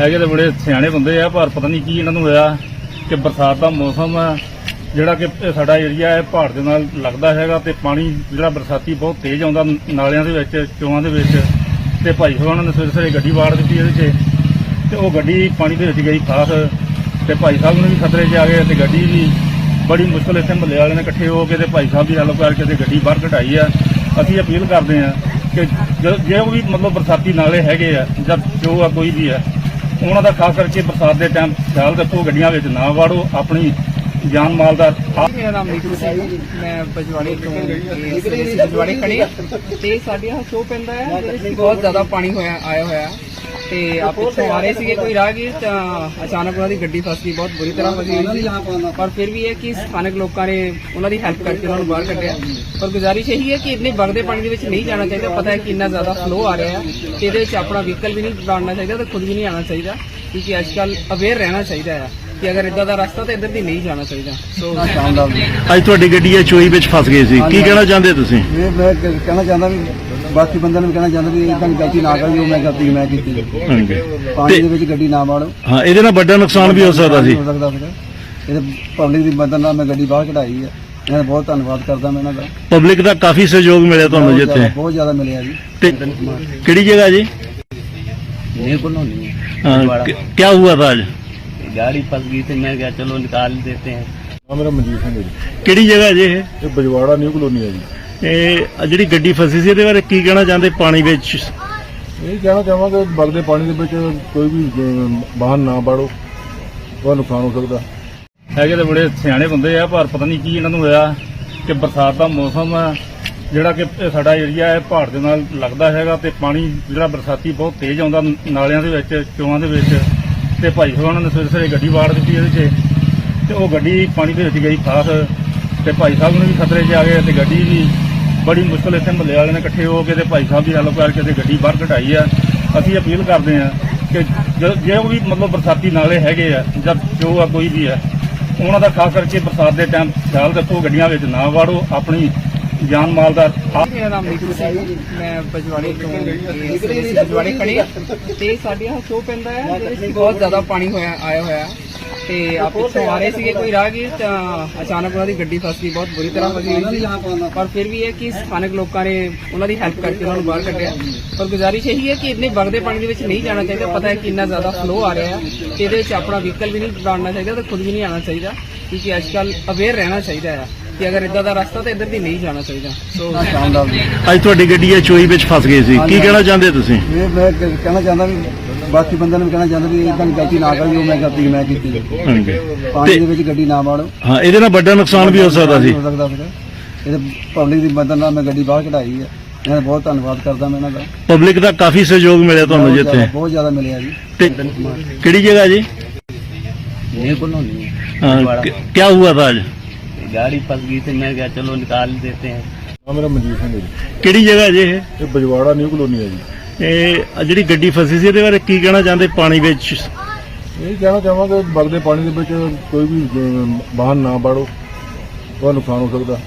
ਹੈਗੇ ਤੇ ਬੜੇ ਸਿਆਣੇ ਬੰਦੇ ਆ, ਪਰ ਪਤਾ ਨਹੀਂ ਕੀ ਇਹਨਾਂ ਨੂੰ ਹੋਇਆ ਕਿ ਬਰਸਾਤ ਦਾ ਮੌਸਮ ਆ, ਜਿਹੜਾ ਕਿ ਸਾਡਾ ਏਰੀਆ ਹੈ, ਪਹਾੜ ਦੇ ਨਾਲ ਲੱਗਦਾ ਹੈਗਾ ਤੇ ਪਾਣੀ ਜਿਹੜਾ ਬਰਸਾਤੀ ਬਹੁਤ ਤੇਜ਼ ਆਉਂਦਾ ਨਾਲਿਆਂ ਦੇ ਵਿੱਚ, ਚੋਆਂ ਦੇ ਵਿੱਚ ਤੇ ਭਾਈ ਸਾਹਿਬ ਨੇ ਸਵੇਰੇ ਸਵੇਰੇ ਗੱਡੀ ਵਾੜ ਦਿੱਤੀ ਇਹਦੇ 'ਚ ਤੇ ਉਹ ਗੱਡੀ ਪਾਣੀ ਦੇ ਵਿੱਚ ਗਈ ਖਾਸ ਤੇ ਭਾਈ ਸਾਹਿਬ ਨੂੰ ਵੀ ਖਤਰੇ 'ਚ ਆ ਗਏ ਤੇ ਗੱਡੀ ਵੀ ਬੜੀ ਮੁਸ਼ਕਲ ਇੱਥੇ ਮਹੱਲੇ ਵਾਲਿਆਂ ਨੇ ਇਕੱਠੇ ਹੋ ਕੇ ਤੇ ਭਾਈ ਸਾਹਿਬ ਦੀ ਹੈਲਪ ਕਰਕੇ ਤੇ ਗੱਡੀ ਬਾਹਰ ਕਢਾਈ ਆ। ਅਸੀਂ ਅਪੀਲ ਕਰਦੇ ਆ ਕਿ ਜ- ਜੇ ਉਹ ਵੀ ਮਤਲਬ ਬਰਸਾਤੀ ਨਾਲੇ ਹੈਗੇ ਆ ਜਾਂ ਜੋ ਆ ਕੋਈ ਵੀ ਆ ਉਹਨਾਂ ਦਾ ਖਾਸ ਕਰਕੇ ਬਰਸਾਤ ਦੇ ਟਾਈਮ ਖਿਆਲ ਰੱਖੋ, ਗੱਡੀਆਂ ਵਿੱਚ ਨਾ ਵਾੜੋ, ਆਪਣੀ ਜਾਨ ਮਾਲ ਦਾ ਮੇਰਾ ਨਾਮ ਨੀਤੂ ਸਿੰਘ ਮੈਂ ਬਜਵਾੜੇ ਤੋਂ ਬਜਵਾੜੇ ਖੜੇ ਤੇ ਸਾਡੇ ਆ ਸ਼ੋ ਪੈਂਦਾ ਹੈ ਬਹੁਤ ਜ਼ਿਆਦਾ ਪਾਣੀ ਹੋਇਆ, ਆਇਆ ਹੋਇਆ। ਤੇ ਆਪ ਪਿੱਛੋਂ ਆ ਰਹੇ ਸੀਗੇ ਕੋਈ ਰਾਹਗੀਰ ਤਾਂ ਅਚਾਨਕ ਉਹਨਾਂ ਦੀ ਗੱਡੀ ਫਸ ਗਈ ਬਹੁਤ ਬੁਰੀ ਤਰ੍ਹਾਂ ਫਸੀ ਹੋਈ ਸੀ। ਪਰ ਫਿਰ ਵੀ ਇਹ ਕਿ ਸਥਾਨਕ ਲੋਕਾਂ ਨੇ ਉਹਨਾਂ ਦੀ ਹੈਲਪ ਕਰਕੇ ਉਹਨਾਂ ਨੂੰ ਬਾਹਰ ਕੱਢਿਆ। ਪਰ ਗੁਜ਼ਾਰਿਸ਼ ਇਹੀ ਹੈ ਕਿ ਇੰਨੇ ਵਗਦੇ ਪਾਣੀ ਦੇ ਵਿੱਚ ਨਹੀਂ ਜਾਣਾ ਚਾਹੀਦਾ। ਪਤਾ ਹੈ ਕਿ ਇੰਨਾ ਜ਼ਿਆਦਾ ਫਲੋ ਆ ਰਿਹਾ ਹੈ ਤੇ ਇਹਦੇ ਵਿੱਚ ਆਪਣਾ ਵਹੀਕਲ ਵੀ ਨਹੀਂ ਡਾਲਣਾ ਚਾਹੀਦਾ ਤੇ ਖੁਦ ਵੀ ਨਹੀਂ ਆਉਣਾ ਚਾਹੀਦਾ। ਕਿਉਂਕਿ ਅੱਜ ਕੱਲ ਅਵੇਅਰ ਰਹਿਣਾ ਚਾਹੀਦਾ ਹੈ ਕਿ ਅਗਰ ਇਦਾਂ ਦਾ ਰਸਤਾ ਤਾਂ ਇੱਧਰ ਦੀ ਨਹੀਂ ਜਾਣਾ ਚਾਹੀਦਾ। ਸੋ ਅੱਜ ਤੁਹਾਡੀ ਗੱਡੀ ਇਹ ਚੋਈ ਵਿੱਚ ਫਸ ਗਈ ਸੀ। ਕੀ ਕਹਿਣਾ ਚਾਹੁੰਦੇ ਤੁਸੀਂ? ਇਹ ਮੈਂ ਕਹਿਣਾ ਚਾਹੁੰਦਾ ਵੀ ਬਾਕੀ ਬੰਦਿਆਂ ਨੂੰ ਵੀ ਕਹਿਣਾ ਚਾਹੁੰਦਾ ਵੀ ਇਦਾਂ ਦੀ ਗਲਤੀ ਨਾ ਕਰੋ ਜੋ ਮੈਂ ਗਲਤੀ ਮੈਂ ਕੀਤੀ ਹਾਂਜੀ ਪਾਣੀ ਤੇ- ਦੇ ਵਿੱਚ ਗੱਡੀ ਨਾ ਵਾੜੋ ਹਾਂ ਇਹਦੇ ਨਾਲ ਵੱਡਾ ਨੁਕਸਾਨ ਵੀ ਹੋ ਸਕਦਾ ਸੀ ਹੋ ਸਕਦਾ ਫਿਰ ਇਹ ਪਬਲਿਕ ਦੀ ਮਦਦ ਨਾਲ ਮੈਂ ਗੱਡੀ ਬਾਹਰ ਕਢਾਈ ਹੈ ਇਹਨਾਂ ਦਾ ਬਹੁਤ ਧੰਨਵਾਦ ਕਰਦਾ ਮੈਂ ਇਹਨਾਂ ਦਾ ਪਬਲਿਕ ਦਾ ਕਾਫੀ ਸਹਿਯੋਗ ਮਿਲਿਆ ਤੁਹਾਨੂੰ ਬਹੁਤ ਜਿੱਥੇ ਜ਼ਿਆਦਾ- ਬਹੁਤ ਜ਼ਿਆਦਾ ਮਿਲਿਆ ਜੀ ਤੇ ਕਿਹੜੀ ਜਗ੍ਹਾ ਜੀ मेरे को नहीं है ਹਾਂ, ਕ- ਕਿਆ ਹੁਆ था आज गाड़ी फंस गई थी मैं क्या चलो निकाल देते हैं ਹਾਂ ਮੇਰਾ ਮਨਜੀਤ ਸਿੰਘ ਹੈ ਜੀ ਕਿਹੜੀ ਜਗ੍ਹਾ ਜੀ ਇਹ ਇਹ ਬਜਵਾੜਾ ਨਿਊ ਕਲੋਨੀ ਹੈ ਜੀ ਇਹ ਆਹ ਜਿਹੜੀ ਗੱਡੀ ਫਸੀ ਸੀ ਇਹਦੇ ਬਾਰੇ ਕੀ ਕਹਿਣਾ ਚਾਹੁੰਦੇ ਪਾਣੀ ਵਿੱਚ? ਇਹ ਕਹਿਣਾ ਚਾਹਾਂਗਾ ਵਗਦੇ ਪਾਣੀ ਦੇ ਵਿੱਚ ਕੋਈ ਵੀ ਅਹ, ਵਾਹਨ ਨਾ ਬਾੜੋ ਬਹੁਤ ਨੁਕਸਾਨ ਹੋ ਸਕਦਾ। ਹੈਗੇ ਤੇ ਬੜੇ ਸਿਆਣੇ ਬੰਦੇ ਆ ਪਰ ਪਤਾ ਨਹੀਂ ਕੀ ਇਹਨਾਂ ਨੂੰ ਹੋਇਆ ਕਿ ਬਰਸਾਤ ਦਾ ਮੌਸਮ ਆ ਜਿਹੜਾ ਕਿ ਇਹ ਸਾਡਾ ਏਰੀਆ ਹੈ ਪਹਾੜ ਦੇ ਨਾਲ ਲੱਗਦਾ ਹੈਗਾ ਤੇ ਪਾਣੀ ਜਿਹੜਾ ਬਰਸਾਤੀ ਬਹੁਤ ਤੇਜ਼ ਆਉਂਦਾ ਨਾਲਿਆਂ ਦੇ ਵਿੱਚ ਚੋਆਂ ਦੇ ਵਿੱਚ ਤੇ ਭਾਈ ਸਾਹਿਬ ਨੇ ਸਵੇਰੇ ਸਵੇਰੇ ਗੱਡੀ ਵਾੜ ਦਿੱਤੀ ਇਹਦੇ 'ਚ ਤੇ ਉਹ ਗੱਡੀ ਪਾਣੀ ਦੇ ਵਿੱਚ ਗਈ ਖਾਸ ਤੇ ਭਾਈ ਸਾਹਿਬ ਨੂੰ ਵੀ ਖਤਰੇ 'ਚ ਆ ਗਏ ਤੇ ਗੱਡੀ ਵੀ ਬੜੀ ਮੁਸ਼ਕਲ ਇੱਥੇ ਮਹੱਲੇ ਵਾਲਿਆਂ ਨੇ ਇਕੱਠੇ ਹੋ ਕੇ ਤੇ ਭਾਈ ਸਾਹਿਬ ਦੀ ਹੈਲਪ ਕਰਕੇ ਤੇ ਗੱਡੀ ਬਾਹਰ ਕਢਾਈ ਆ। ਅਸੀਂ ਅਪੀਲ ਕਰਦੇ ਆ ਕਿ ਜੇ ਵੀ ਮਤਲਬ ਬਰਸਾਤੀ ਨਾਲੇ ਹੈਗੇ ਆ, ਜਾਂ ਜੋ ਆ ਕੋਈ ਵੀ ਆ, ਉਹਨਾਂ ਦਾ ਖਾਸ ਕਰਕੇ ਬਰਸਾਤ ਦੇ ਟਾਈਮ ਖਿਆਲ ਰੱਖੋ, ਗੱਡੀਆਂ ਵਿੱਚ ਨਾ ਵਾੜੋ, ਆਪਣੀ ਜਾਨ ਮਾਲ ਦਾ ਮੇਰਾ ਨਾਮ ਨੀਤੂ ਸਿੰਘ ਮੈਂ ਬਜਵਾੜੇ ਤੋਂ ਇਹ ਅਸੀਂ ਤੇ ਸਾਡੇ ਆ ਪੈਂਦਾ ਹੈ ਬਹੁਤ ਜ਼ਿਆਦਾ ਪਾਣੀ ਹੋਇਆ ਆਇਆ ਹੋਇਆ। ਤੇ ਆਪ ਪਿੱਛੋਂ ਆ ਰਹੇ ਸੀਗੇ ਕੋਈ ਰਾਹਗੀਰ ਤਾਂ ਅਚਾਨਕ ਉਹਨਾਂ ਦੀ ਗੱਡੀ ਫਸ ਗਈ ਬਹੁਤ ਬੁਰੀ ਤਰ੍ਹਾਂ ਫਸੀ ਹੋਈ ਸੀ। ਪਰ ਫਿਰ ਵੀ ਇਹ ਕਿ ਸਥਾਨਕ ਲੋਕਾਂ ਨੇ ਉਹਨਾਂ ਦੀ ਹੈਲਪ ਕਰਕੇ ਉਹਨਾਂ ਨੂੰ ਬਾਹਰ ਕੱਢਿਆ। ਪਰ ਗੁਜ਼ਾਰਿਸ਼ ਇਹੀ ਹੈ ਕਿ ਇੰਨੇ ਵਗਦੇ ਪਾਣੀ ਦੇ ਵਿੱਚ ਨਹੀਂ ਜਾਣਾ ਚਾਹੀਦਾ। ਪਤਾ ਹੈ ਕਿ ਇੰਨਾ ਜ਼ਿਆਦਾ ਫਲੋ ਆ ਰਿਹਾ ਹੈ ਤੇ ਇਹਦੇ ਵਿੱਚ ਆਪਣਾ ਵਹੀਕਲ ਵੀ ਨਹੀਂ ਡਾਲਣਾ ਚਾਹੀਦਾ ਤੇ ਖੁਦ ਵੀ ਨਹੀਂ ਆਉਣਾ ਚਾਹੀਦਾ। ਕਿਉਂਕਿ ਅੱਜ ਕੱਲ ਅਵੇਅਰ ਰਹਿਣਾ ਚਾਹੀਦਾ ਹੈ ਕਿ ਅਗਰ ਇਦਾਂ ਦਾ ਰਸਤਾ ਤਾਂ ਇੱਧਰ ਦੀ ਨਹੀਂ ਜਾਣਾ ਚਾਹੀਦਾ। ਸੋ ਅੱਜ ਤੁਹਾਡੀ ਗੱਡੀ ਇਹ ਚੋਈ ਵਿੱਚ ਫਸ ਗਈ ਸੀ। ਕੀ ਕਹਿਣਾ ਚਾਹੁੰਦੇ ਤੁਸੀਂ? ਇਹ ਮੈਂ ਕਹਿਣਾ ਚਾਹੁੰਦਾ ਵੀ ਬਾਕੀ ਬੰਦਿਆਂ ਨੂੰ ਵੀ ਕਹਿਣਾ ਚਾਹੁੰਦਾ ਵੀ ਇਦਾਂ ਦੀ ਗਲਤੀ ਨਾ ਕਰੋ ਜੋ ਮੈਂ ਗਲਤੀ ਮੈਂ ਕੀਤੀ ਹਾਂਜੀ ਪਾਣੀ ਤੇ- ਦੇ ਵਿੱਚ ਗੱਡੀ ਨਾ ਵਾੜੋ ਹਾਂ ਇਹਦੇ ਨਾਲ ਵੱਡਾ ਨੁਕਸਾਨ ਵੀ ਹੋ ਸਕਦਾ ਸੀ ਹੋ ਸਕਦਾ ਫਿਰ ਇਹ ਪਬਲਿਕ ਦੀ ਮਦਦ ਨਾਲ ਮੈਂ ਗੱਡੀ ਬਾਹਰ ਕਢਾਈ ਹੈ ਇਹਨਾਂ ਦਾ ਬਹੁਤ ਧੰਨਵਾਦ ਕਰਦਾ ਮੈਂ ਇਹਨਾਂ ਦਾ ਪਬਲਿਕ ਦਾ ਕਾਫੀ ਸਹਿਯੋਗ ਮਿਲਿਆ ਤੁਹਾਨੂੰ ਬਹੁਤ ਜਿੱਥੇ ਜ਼ਿਆਦਾ- ਬਹੁਤ ਜ਼ਿਆਦਾ ਮਿਲਿਆ ਜੀ ਤੇ ਕਿਹੜੀ ਜਗ੍ਹਾ ਜੀ मेरे को नहीं है ਹਾਂ, ਕ- ਕਿਆ ਹੁਆ था आज गाड़ी फंस गई थी मैं क्या चलो निकाल देते हैं ਹਾਂ ਮੇਰਾ ਮਨਜੀਤ ਸਿੰਘ ਹੈ ਜੀ ਕਿਹੜੀ ਜਗ੍ਹਾ ਜੀ ਇਹ ਇਹ ਬਜਵਾੜਾ ਨਿਊ ਕਲੋਨੀ ਹੈ ਜੀ ਇਹ ਆਹ ਜਿਹੜੀ ਗੱਡੀ ਫਸੀ ਸੀ ਇਹਦੇ ਬਾਰੇ ਕੀ ਕਹਿਣਾ ਚਾਹੁੰਦੇ ਪਾਣੀ ਵਿੱਚ? ਇਹ ਕਹਿਣਾ ਚਾਹਾਂਗਾ ਵਗਦੇ ਪਾਣੀ ਦੇ ਵਿੱਚ ਕੋਈ ਵੀ ਅਹ, ਵਾਹਨ ਨਾ ਬਾੜੋ ਬਹੁਤ ਨੁਕਸਾਨ ਹੋ ਸਕਦਾ।